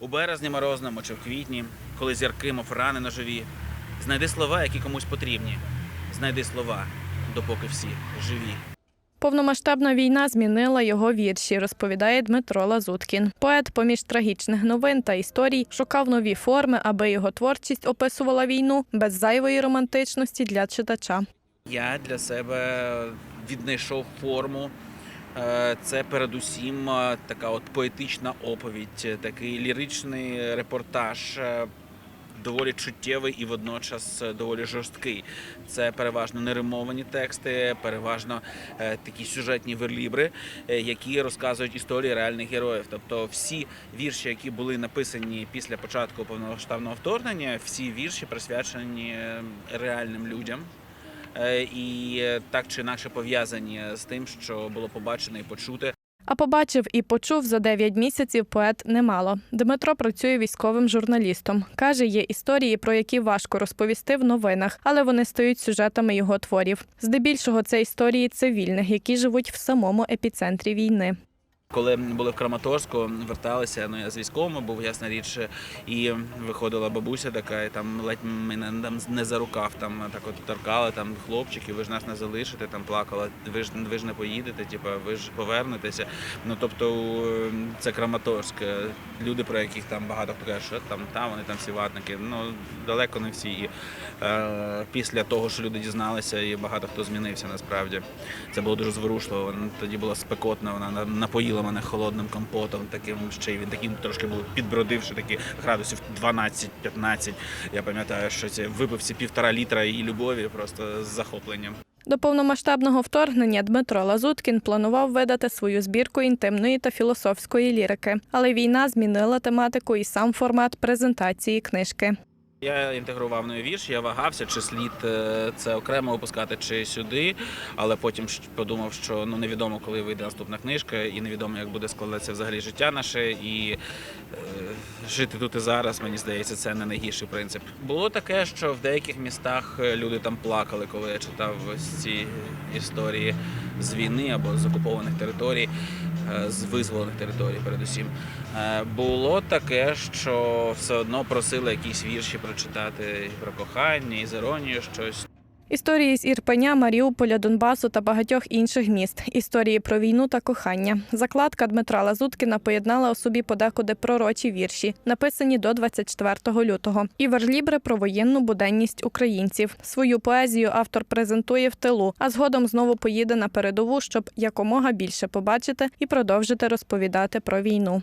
У березні морозному чи в квітні, коли зірки, мов рани ножові, знайди слова, які комусь потрібні. Знайди слова, допоки всі живі. Повномасштабна війна змінила його вірші, розповідає Дмитро Лазуткін. Поет, поміж трагічних новин та історій, шукав нові форми, аби його творчість описувала війну без зайвої романтичності для читача. Я для себе віднайшов форму. Е, Це передусім е, така от поетична оповідь, е, такий ліричний репортаж, доволі чуттєвий і водночас доволі жорсткий. Це переважно неримовані тексти, переважно такі сюжетні верлібри, які розказують історії реальних героїв. Тобто всі вірші, які були написані після початку повномасштабного вторгнення, всі вірші присвячені реальним людям. Е, і е, так чи інакше пов'язані з тим, що було побачено і почуте. А побачив і почув за 9 місяців поет немало. Дмитро працює військовим журналістом. Каже, є історії, про які важко розповісти в новинах, але вони стають сюжетами його творів. Здебільшого це історії цивільних, які живуть в самому епіцентрі війни. Коли були в Краматорську, верталися. Ну я з військовими був ясна річ, і виходила бабуся така, і там ледь мене там не за рукав, там так от торкали там хлопчики, ви ж нас не залишите, там плакала. Ви ж ви ж не поїдете, типу, ви ж повернетеся. Ну тобто це Краматорськ. Люди, про яких там багато хто каже, що там та вони там всі ватники. Ну далеко не всі. І е, після того, що люди дізналися, і багато хто змінився насправді. Це було дуже зворушливо. Тоді була спекотна, вона на- напоїла мене холодним компотом, таким ще й він таким трошки був підбродивши, такі градусів 12-15. Я пам'ятаю, що це випив ці півтора літра її любові просто з захопленням. До повномасштабного вторгнення Дмитро Лазуткін планував видати свою збірку інтимної та філософської лірики, але війна змінила тематику і сам формат презентації книжки. Я інтегрував вірш, я вагався, чи слід е, це окремо випускати, чи сюди. Але потім подумав, що ну невідомо, коли вийде наступна книжка, і невідомо, як буде складатися взагалі життя наше. І е, жити тут і зараз, мені здається, це не найгірший принцип. Було таке, що в деяких містах е, люди там плакали, коли я читав ці історії з війни або з окупованих територій, е, з визволених територій, передусім. Е, Було таке, що все одно просили якісь вірші прочитати про кохання, і з іронією щось. Історії з Ірпеня, Маріуполя, Донбасу та багатьох інших міст. Історії про війну та кохання. Закладка Дмитра Лазуткіна поєднала у собі подекуди пророчі вірші, написані до 24 лютого, і верлібри про воєнну буденність українців. Свою поезію автор презентує в тилу, а згодом знову поїде на передову, щоб якомога більше побачити і продовжити розповідати про війну.